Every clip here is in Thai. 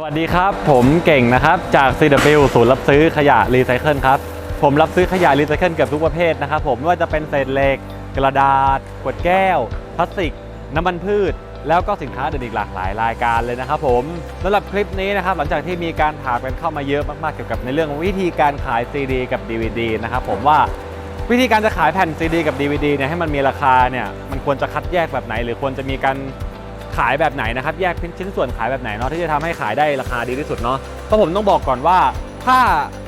สวัสดีครับ ผมเก่งนะครับ จาก CW ศูนย์รับซื้อขยะรีไซเคิลครับ ผมรับซื้อขยะรีไซเคิลเกือบทุกประเภทนะครับผมไม่ว่าจะเป็นเศษเหล็ก กระดาษ ขวดแก้ว พลาสติก น้ำมันพืช แล้วก็สินค้าอื่นอีกหลากหลายรายการเลยนะครับผมสำหรับคลิปนี้นะครับหลังจากที่มีการถามกันเข้ามาเยอะมากๆเกี่ยวกับในเรื่องวิธีการขาย CD กับ DVD นะครับผมว่าวิธีการจะขายแผ่น CD กับ DVD เนี่ยให้มันมีราคาเนี่ยมันควรจะคัดแยกแบบไหน หรือควรจะมีการ ขายแบบไหนนะครับ แยกเป็นชิ้นส่วนขายแบบไหนเนาะที่จะทำให้ขายได้ราคาดีที่สุดเนาะเพราะผมต้องบอกก่อนว่าถ้า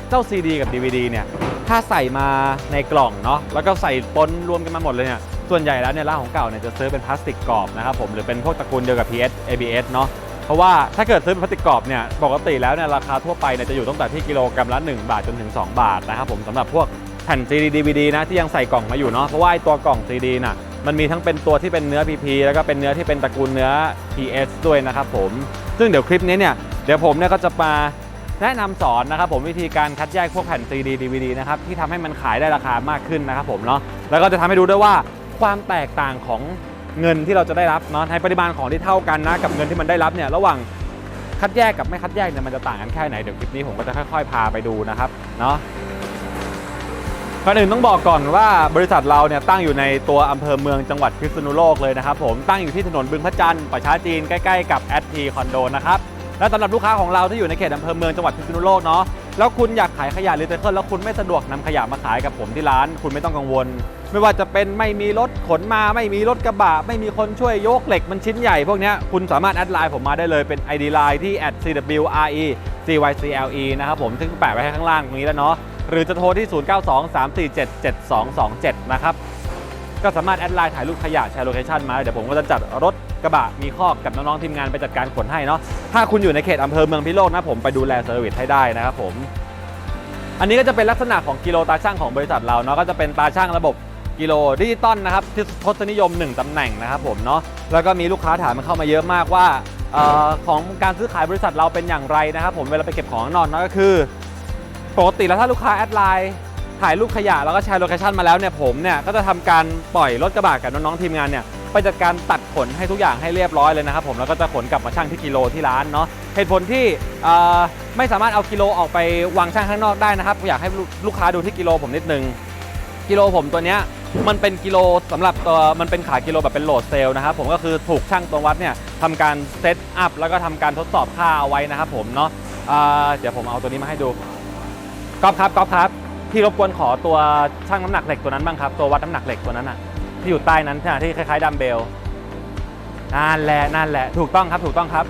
เจ้า CD กับ DVD เนี่ยถ้าใส่มาในกล่องเนาะแล้วก็ใส่ปนรวมกันมาหมดเลยเนี่ยส่วนใหญ่แล้วเนี่ยร้านของเก่าเนี่ยจะซื้อเป็นพลาสติกกรอบนะครับผมหรือเป็นพวกตระกูลเดียวกับ PS ABS เนาะเพราะว่าถ้าเกิดซื้อเป็นพลาสติกกรอบเนี่ยปกติแล้วเนี่ยราคาทั่วไปเนี่ยจะอยู่ตั้งแต่ที่กิโลกรัมละ 1 บาทจนถึง 2 บาทนะครับผมสำหรับพวกแผ่น CD DVD นะที่ยังใส่กล่องมาอยู่เนาะเพราะว่าไอตัวกล่อง CD น่ะ มันมีทั้งเป็นตัวที่เป็นเนื้อ PP แล้วก็เป็นเนื้อที่เป็นตระกูลเนื้อ PS ด้วยนะครับผมซึ่งเดี๋ยวคลิปนี้เนี่ยเดี๋ยวผมเนี่ยก็จะมาแนะนำสอนนะครับผมวิธีการคัดแยกพวกแผ่น CD DVD นะครับที่ทำให้มันขายได้ราคามากขึ้นนะครับผมเนาะแล้วก็จะทำให้ดูด้วยว่าความแตกต่างของเงินที่เราจะได้รับเนาะในปริมาณของที่เท่ากันนะกับเงินที่มันได้รับเนี่ยระหว่างคัดแยกกับไม่คัดแยกเนี่ยมันจะต่างกันแค่ไหนเดี๋ยวคลิปนี้ผมก็จะค่อย ๆ พาไปดูนะครับเนาะ ก่อนอื่นต้องบอกก่อนว่าบริษัทเราเนี่ยตั้งอยู่ในตัวอำเภอเมืองจังหวัดพิษณุโลกเลยนะครับผมตั้งอยู่ที่ถนนบึงพระจันทร์ป่าช้าจีนใกล้ๆกับแอดทีคอนโดนะครับและสำหรับลูกค้าของเราที่อยู่ในเขตอำเภอเมืองจังหวัดพิษณุโลกเนาะแล้วคุณอยากขายขยะรีไซเคิลแล้วคุณไม่สะดวกนำขยะมาขายกับผมที่ร้าน คุณไม่ต้องกังวล ไม่ว่าจะเป็นไม่มีรถขนมา ไม่มีรถกระบะ ไม่มีคนช่วยยกเหล็กมันชิ้นใหญ่พวกนี้คุณสามารถแอดไลน์ผมมาได้เลยเป็น ID Line ที่ @cwre cycle นะครับผมซึ่งแปะไว้ให้ข้างล่างตรงนี้แล้วเนาะ หรือจะโทรที่ 0923477227 นะครับ ก็สามารถแอดไลน์ถ่ายรูปขยะแชร์โลเคชันมา เดี๋ยวผมก็จะจัดรถกระบะมีคอกกับน้องๆทีมงานไปจัดการขนให้เนาะ ถ้าคุณอยู่ในเขตอำเภอเมืองพิโลกนะผมไปดูแลเซอร์วิสให้ได้นะครับผม อันนี้ก็จะเป็นลักษณะของกิโลตาช่างของบริษัทเราเนาะ ก็จะเป็นตาช่างระบบกิโลดิจิตอลนะครับที่ทศนิยม 1ตำแหน่งนะครับผมเนาะ แล้วก็มีลูกค้าถามมันเข้ามาเยอะมากว่าออของการซื้อขายบริษัทเราเป็นอย่างไรนะครับผม เวลาไปเก็บของข้างนอนเนาะก็คือ ปกติแล้วถ้าลูกค้าแอดไลน์ถ่ายรูปขยะแล้วก็แชร์โลเคชันมาแล้วเนี่ยผมเนี่ยก็จะทำการปล่อยรถกระบะกับน้องๆทีมงานเนี่ยไปจัดการตัดขนให้ทุกอย่างให้เรียบร้อยเลยนะครับผมแล้วก็จะขนกลับมาชั่งที่กิโลที่ร้านเนาะเหตุผลที่ไม่สามารถเอากิโลออกไปวางชั่งข้างนอกได้นะครับอยากให้ลูกค้าดูที่กิโลผมนิดนึงกิโลผมตัวเนี้ยมันเป็นกิโลสำหรับตัวมันเป็นขากิโลแบบเป็นโหลดเซลล์นะครับผมก็คือถูกช่างตัววัดเนี่ยทำการเซตอัพแล้วก็ทำการทดสอบค่าเอาไว้นะครับผมเนาะเดี๋ยวผมเอาตัวนี้มาให้ดู ก๊อฟครับก๊อฟครับพี่รบกวนขอตัวช่างน้ำหนักเหล็กตัวนั้นบ้างครับ ตัววัดน้ำหนักเหล็กตัวนั้นอะที่อยู่ใต้นั้นใช่ไหมที่คล้ายๆดัมเบลนั่นแหละนั่นแหละถูกต้องครับถูกต้องครับ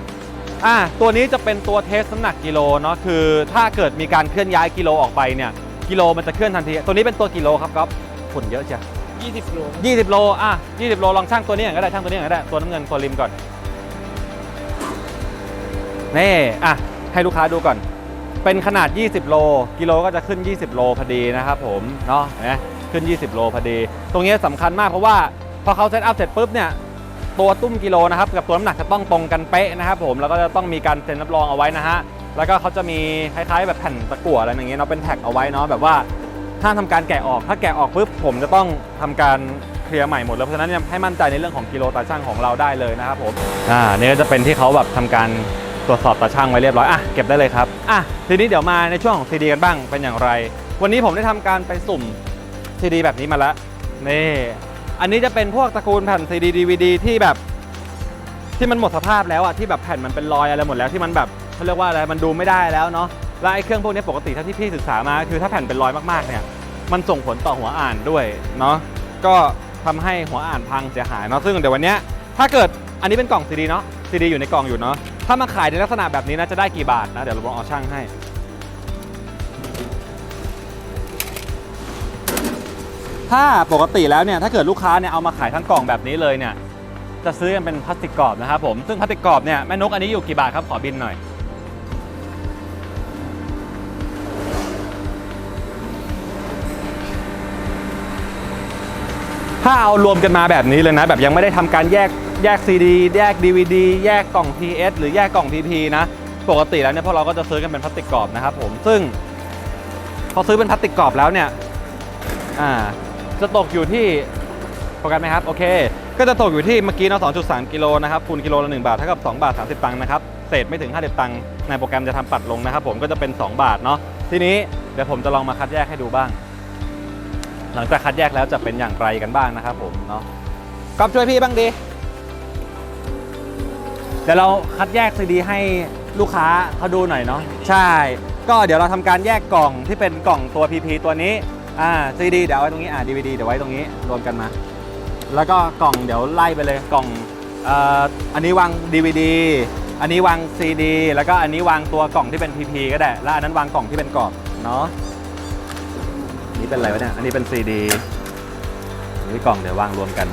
อ่าตัวนี้จะเป็นตัวเทสน้ำหนักกิโลเนาะคือถ้าเกิดมีการเคลื่อนย้ายกิโลออกไปเนี่ยกิโลมันจะเคลื่อนทันที ตัวนี้เป็นตัวกิโลครับก๊อฟฝุ่นเยอะเชียว20โล20โลอะ20โลลองช่างตัวนี้ก่อนก็ได้ช่างตัวนี้ก่อนก็ได้ตัวน้ำเงินตัวริมก่อนนี่อะให้ลูกค้าดูก่อน เป็นขนาด 20 โล กิโลก็จะขึ้น 20 โลพอดีนะครับผมเนาะนไหมขึ้น 20 โลพอดี ตรงนี้สำคัญมากเพราะว่าพอเขาเซตอัพเสร็จปุ๊บเนี่ยตัวตุ้มกิโลนะครับกับตัวน้ำหนักจะต้องตรงกันเป๊ะนะครับผมแล้วก็จะต้องมีการเซ็นรับรองเอาไว้นะฮะแล้วก็เขาจะมีคล้ายๆแบบแผ่นตะกั่วอะไรอย่างเงี้ยเนาะเป็นแท็กเอาไว้เนาะแบบว่าห้ามทำการแกะออกถ้าแกะออกปุ๊บผมจะต้องทำการเคลียร์ใหม่หมดเลยเพราะฉะนั้นให้มั่นใจในเรื่องของกิโลตาช่างของเราได้เลยนะครับผมอ่านี่ก็จะเป็นที่เขาแบบทำการ ตรวจสอบตาช่างไว้เรียบร้อยอะเก็บได้เลยครับอะทีนี้เดี๋ยวมาในช่วงของซีดีกันบ้างเป็นอย่างไร วันนี้ผมได้ทำการไปสุ่มซีดีแบบนี้มาแล้วนี่อันนี้จะเป็นพวกตระกูลแผ่นซีดีดีวดีที่แบบที่มันหมดสภาพแล้วอะที่แบบแผ่นมันเป็นรอยอะไรหมดแล้วที่มันแบบเขาเรียกว่าอะไรมันดูไม่ได้แล้วเนาะแล้วไอ้เครื่องพวกนี้ปกติเท่าที่พี่ศึกษามาคือถ้าแผ่นเป็นรอยมากๆเนี่ยมันส่งผลต่อหัวอ่านด้วยเนาะก็ทำให้หัวอ่านพังเสียหายเนาะซึ่งเดี๋ยววันนี้ถ้าเกิดอันนี้เป็นกล่องซีดีเนาะซีดีอยู่ในกล่องอยู่เนาะ ถ้ามาขายในลักษณะแบบนี้นะจะได้กี่บาทนะเดี๋ยวเราลองเอาช่างให้ถ้าปกติแล้วเนี่ยถ้าเกิดลูกค้าเนี่ยเอามาขายทั้งกล่องแบบนี้เลยเนี่ยจะซื้อกันเป็นพลาสติกกรอบนะครับผมซึ่งพลาสติกกรอบเนี่ยแม่นกอันนี้อยู่กี่บาทครับขอบินหน่อย ถ้าเอารวมกันมาแบบนี้เลยนะ แบบยังไม่ได้ทำการแยก แยก CD แยก DVD แยกกล่อง PS หรือแยกกล่อง PP นะ ปกติแล้วเนี่ยพวกเราก็จะซื้อกันเป็นพลาสติกกรอบนะครับผม ซึ่ง พอซื้อเป็นพลาสติกกรอบแล้วเนี่ย อ่า จะตกอยู่ที่โฟกัสไหมครับ โอเค ก็จะตกอยู่ที่เมื่อกี้เนาะ2.3 กิโลนะครับคูณกิโลละ1บาทเท่ากับ2บาท30 ตังค์นะครับ เศษไม่ถึง 50 ตังค์ในโปรแกรมจะทำปัดลงนะครับผม ก็จะเป็น 2 บาทเนาะ ทีนี้เดี๋ยวผมจะลองมาคัดแยกให้ดูบ้าง หลังจากคัดแยกแล้วจะเป็นอย่างไรกันบ้างนะครับผมเนาะก๊อฟช่วยพี่บ้างดี เดี๋ยวเราคัดแยกซีดีให้ลูกค้าเขาดูหน่อยเนาะใช่ ก็เดี๋ยวเราทำการแยกกล่องที่เป็นกล่องตัว PP ตัวนี้อ่าซีดีเดี๋ยวเอาไว้ตรงนี้อ่า DVD เดี๋ยวไว้ตรงนี้รวมกันมา แล้วก็กล่องเดี๋ยวไล่ไปเลยกล่องเอ่ออันนี้วาง DVD อันนี้วาง CD แล้วก็อันนี้วางตัวกล่องที่เป็น PP ก็ได้แล้วอันนั้นวางกล่องที่เป็นกรอบเนาะนี่เป็นอะไรวะเนี่ยอันนี้เป็น CD อันนี้กล่องเดี๋ยววางรวมกัน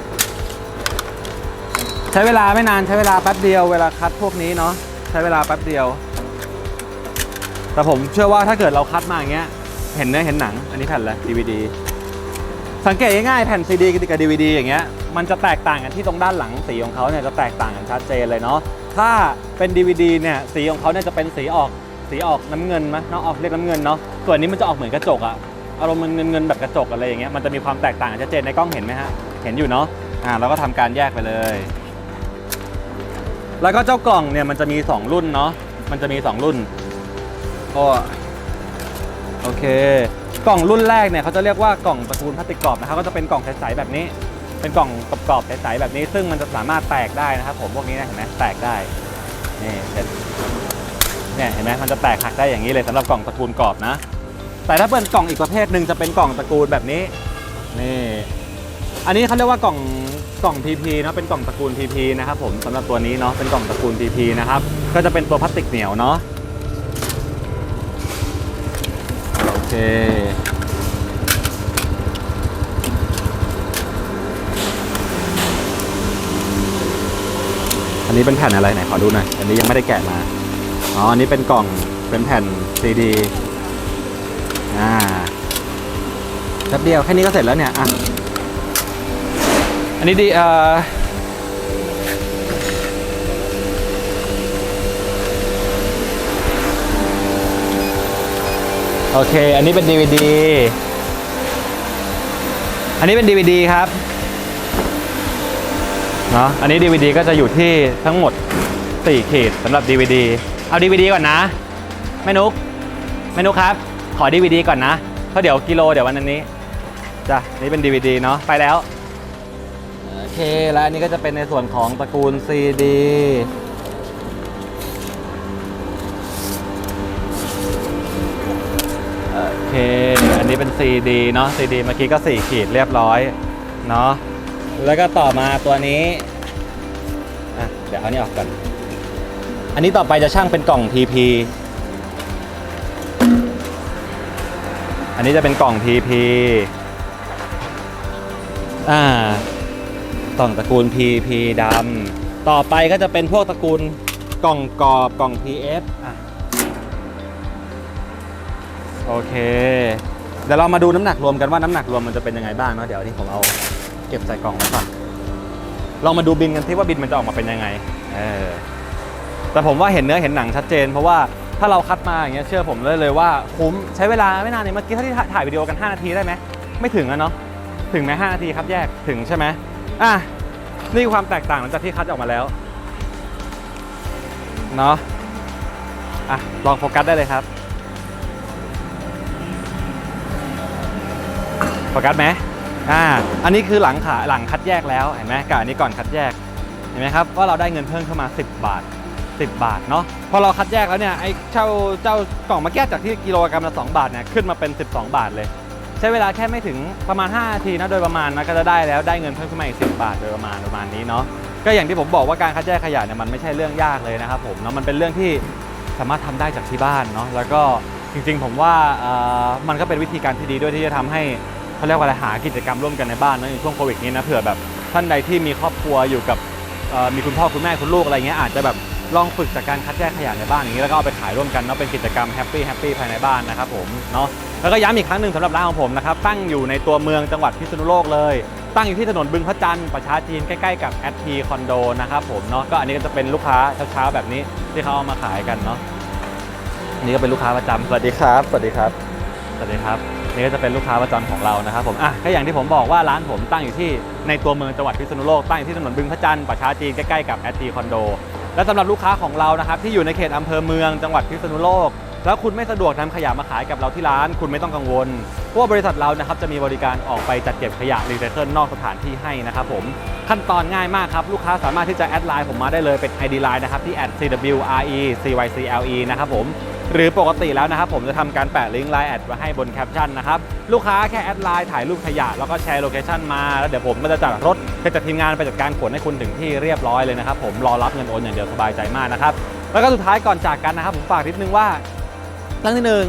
ใช้เวลาไม่นานใช้เวลาแป๊บเดียวเวลาคัดพวกนี้เนาะใช้เวลาแป๊บเดียว แต่ผมเชื่อว่าถ้าเกิดเราคัดมาอย่างเงี้ย เห็นเนื้อเห็นหนัง อันนี้แผ่นอะไร DVD สังเกตง่ายๆแผ่น CD กับ DVD อย่างเงี้ยมันจะแตกต่างกันที่ตรงด้านหลังสีของเขาเนี่ยจะแตกต่างกันชัดเจนเลยเนาะถ้าเป็น DVD เนี่ยสีของเขาเนี่ยจะเป็นสีออกสีออกน้ำเงินไหมเนาะออกเรียกน้ำเงินเนาะส่วนนี้มันจะออกเหมือนกระจกอะอารมณ์มันเงินแบบกระจกอะไรอย่างเงี้ยมันจะมีความแตกต่างชัดเจนในกล้องเห็นไหมฮะเห็นอยู่เนาะอ่าเราก็ทำการแยกไปเลย แล้วก็เจ้ากล่องเนี่ยมันจะมี 2 รุ่นเนาะ มันจะมี 2 รุ่นโอ้โอเค กล่องรุ่นแรกเนี่ยเขาจะเรียกว่ากล่องตระกูลพลาสติกกรอบนะครับ ก็จะเป็นกล่องใสๆแบบนี้ เป็นกล่องกรอบๆใสๆแบบนี้ ซึ่งมันจะสามารถแตกได้นะครับผมพวกนี้นะเห็นไหมแตกได้ นี่เห็นเนี่ยเห็นไหมมันจะแตกหักได้อย่างนี้เลยสำหรับกล่องตระกูลกรอบนะ แต่ถ้าเป็นกล่องอีกประเภทหนึ่งจะเป็นกล่องตระกูลแบบนี้ นี่ อันนี้เขาเรียกว่ากล่อง กล่อง PP เนาะเป็นกล่องตระกูล PP นะครับผมสำหรับตัวนี้เนาะเป็นกล่องตระกูล PP นะครับก็จะเป็นตัวพลาสติกเหนียวเนาะโอเคอันนี้เป็นแผ่นอะไรไหนขอดูหน่อยอันนี้ยังไม่ได้แกะมาอ๋ออันนี้เป็นกล่องเป็นแผ่น CD อ่าแป๊บเดียวแค่นี้ก็เสร็จแล้วเนี่ยอะ อันนี้ดีอ่อโอเค อันนี้เป็น DVD อันนี้เป็น DVD ครับ เนาะอันนี้ DVD ก็จะอยู่ที่ทั้งหมด 4 ขีดสำหรับ DVD เอา DVD ก่อนนะแม่นุกแม่นุกครับ ขอ DVD ก่อนนะเพราะเดี๋ยวกิโลเดี๋ยววันนี้ จ้ะ นี่เป็น DVD เนาะ ไปแล้ว โอเค แล้วอันนี้ก็จะเป็นในส่วนของตระกูล CD โอเค อันนี้เป็น CD เนาะ CD เมื่อกี้ก็ 4 ขีดเรียบร้อยเนาะ แล้วก็ต่อมาตัวนี้ อะ เดี๋ยวเอานี่ออกก่อน อันนี้ต่อไปจะช่างเป็นกล่อง TP อันนี้จะเป็นกล่อง TP อ่า กล่องตระกูล PP ดำต่อไปก็จะเป็นพวกตระกูลกล่องกรอบกล่อง PF อะโอเค เดี๋ยวเรามาดูน้ำหนักรวมกันว่าน้ำหนักรวมมันจะเป็นยังไงบ้างเนาะเดี๋ยวนนี้ผมเอาเก็บใส่กล่องไว้ก่อนลองมาดูบินกันที่ว่าบินมันจะออกมาเป็นยังไงเออแต่ผมว่าเห็นเนื้อเห็นหนังชัดเจน เพราะว่าถ้าเราคัดมาอย่างเงี้ยเชื่อผมเลยเลยว่าคุ้มใช้เวลาไม่นานเนี่ยเมื่อกี้ถ้าที่ถ่ายวิดีโอกัน 5 นาทีได้ไหมไม่ถึงอะเนาะถึงไหม5นาทีครับแยกถึงใช่ไหม อะนี่ความแตกต่างหลังจากที่คัดออกมาแล้วเนาะอะลองโฟกัสได้เลยครับโฟกัสไหมอ่าอันนี้คือหลังขาหลังคัดแยกแล้วเห็นไหมกับอันนี้ก่อนคัดแยกเห็นไหมครับว่าเราได้เงินเพิ่มเข้ามา 10 บาท 10 บาทเนาะพอเราคัดแยกแล้วเนี่ยไอ้เจ้าเจ้ากล่องมาแก้จากที่กิโลกรัมละ2บาทเนี่ยขึ้นมาเป็น 12 บาทเลย ใช้เวลาแค่ไม่ถึงประมาณ 5 นาทีนะโดยประมาณนะก็จะได้แล้วได้เงินเพิ่มขึ้นมาอีก 10 บาทโดยประมาณประมาณนี้เนาะก็อย่างที่ผมบอกว่าการคัดแยกขยะเนี่ยมันไม่ใช่เรื่องยากเลยนะครับผมเนาะมันเป็นเรื่องที่สามารถทำได้จากที่บ้านเนาะแล้วก็จริงๆ ผมว่ามันก็เป็นวิธีการที่ดีด้วยที่จะทำให้เขาเรียกว่าอะไรหากิจกรรมร่วมกันในบ้านเนะในช่วงโควิดนี้นะเผื่อแบบท่านใดที่มีครอบครัวอยู่กับมีคุณพ่อคุณแม่คุณลูกอะไรเงี้ยอาจจะแบบลองฝึกจากการคัดแยกขยะในบ้านอย่างนี้แล้วก็เอาไปขายร่วมกันเนาะเป็นกิจกรรมแฮปปี้แฮปปี้ภายในบ้านนะครับผมเนาะ แล้วก็ย้ำอีกครั้งหนึ่งสำหรับร้านของผมนะครับตั้งอยู่ในตัวเมืองจังหวัดพิษณุโลกเลย ตั้งอยู่ที่ถนนบึงพระจันทร์ประชาจีนใกล้ๆกับแอดพีคอนโดนะครับผมเนาะก็อันนี้ก็จะเป็นลูกค้าเช้าๆแบบนี้ที่เขาเอามาขายกันเนาะอันนี่ก็เป็นลูกค้าประจำสวัสดีครับ สวัสดีครับ สวัสดีครับ นี่ก็จะเป็นลูกค้าประจำของเรานะครับผมอะก็อย่างที่ผมบอกว่าร้านผมตั้งอยู่ที่ในตัวเมืองจังหวัดพิษณุโลกตั้งอยู่ที่ถนนบึงพระจันทร์ป่าช้าจีนใกล้ๆกับแอทีคอนโดและสำหรับลูกค้าของเรานะครับที่อยู่ในเขตอำเภอเมืองจังหวัดพิษณุโลก แล้วคุณไม่สะดวกนำขยะมาขายกับเราที่ร้าน คุณไม่ต้องกังวลเพราะบริษัทเรานะครับจะมีบริการออกไปจัดเก็บขยะรีไซเคิลนอกสถานที่ให้นะครับผมขั้นตอนง่ายมากครับ ลูกค้าสามารถที่จะแอดไลน์ผมมาได้เลยเป็น ID Line นะครับที่ @cwrecycle นะครับผมหรือปกติแล้วนะครับผมจะทำการแปะลิงก์ไลน์แอดไว้ให้บนแคปชั่นนะครับ ลูกค้าแค่แอดไลน์ถ่ายรูปขยะ แล้วก็แชร์โลเคชั่นมา แล้วเดี๋ยวผมก็จะจัดรถจะจัดทีมงานไปจัดการขนให้คุณถึงที่เรียบร้อยเลยนะครับผมรอรับเงินโอนอย่างเดียวสบายใจมากนะครับ แล้วก็สุดท้ายก่อนจากกันนะครับผมฝากนิดนึงว่า เรื่องที่หนึ่ง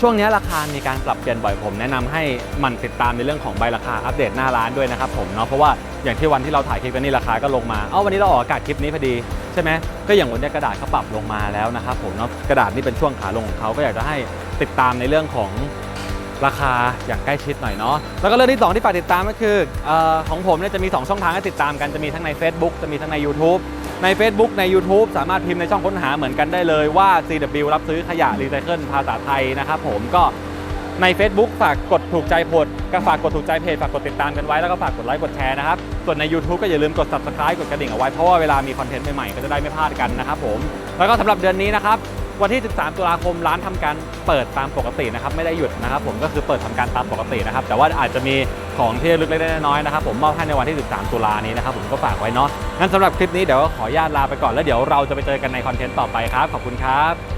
ช่วงนี้ราคา มีการปรับเปลี่ยนบ่อยผม แนะนำให้มันติดตามในเรื่องของใบราคาอัปเดตหน้าร้านด้วยนะครับผมเนาะเพราะว่าอย่างที่วันที่เราถ่ายคลิปกันนี่ราคาก็ลงมา เอ้าวันนี้เราออกอากาศคลิปนี้พอดีใช่ไหมก็อย่างวันนี้กระดาษเขาปรับลงมาแล้วนะครับผมเนาะกระดาษนี่เป็นช่วงขาลงของเขาก็อยากจะให้ติดตามในเรื่องของราคาอย่างใกล้ชิดหน่อยเนาะแล้วก็เรื่องที่สองที่ฝากติดตามก็คืออของผมเนี่ยจะมีสองช่องทางให้ติดตามกันจะมีทั้งใน Facebook จะมีทั้งใน YouTube ใน Facebook ใน YouTube สามารถพิมพ์ในช่องค้นหาเหมือนกันได้เลยว่า CW รับซื้อขยะรีไซเคิลภาษาไทยนะครับผมก็ใน Facebook ฝากกดถูกใจโพสต์ก็ฝากกดถูกใจเพจฝากกดติดตามกันไว้แล้วก็ฝากกดไลค์กดแชร์นะครับ ส่วนใน YouTube ก็อย่าลืมกด Subscribe กดกระดิ่งเอาไว้เพราะว่าเวลามีคอนเทนต์ใหม่ๆก็จะได้ไม่พลาดกันนะครับผมแล้วก็สำหรับเดือนนี้นะครับวันที่ 13 ตุลาคมร้านทำการเปิดตามปกตินะครับไม่ได้หยุดนะครับ ผมก็คือเปิดทำการตามปกตินะครับ แต่ว่าอาจจะมีของที่ระลึกเล็กๆน้อยๆนะครับ ผมมอบให้ในวันที่ 13 ตุลานี้นะครับ ผมก็ฝากไว้เนาะ งั้นสำหรับคลิปนี้เดี๋ยวขออนุญาตลาไปก่อนแล้วเดี๋ยวเราจะไปเจอกันในคอนเทนต์ต่อไปครับ ขอบคุณครับ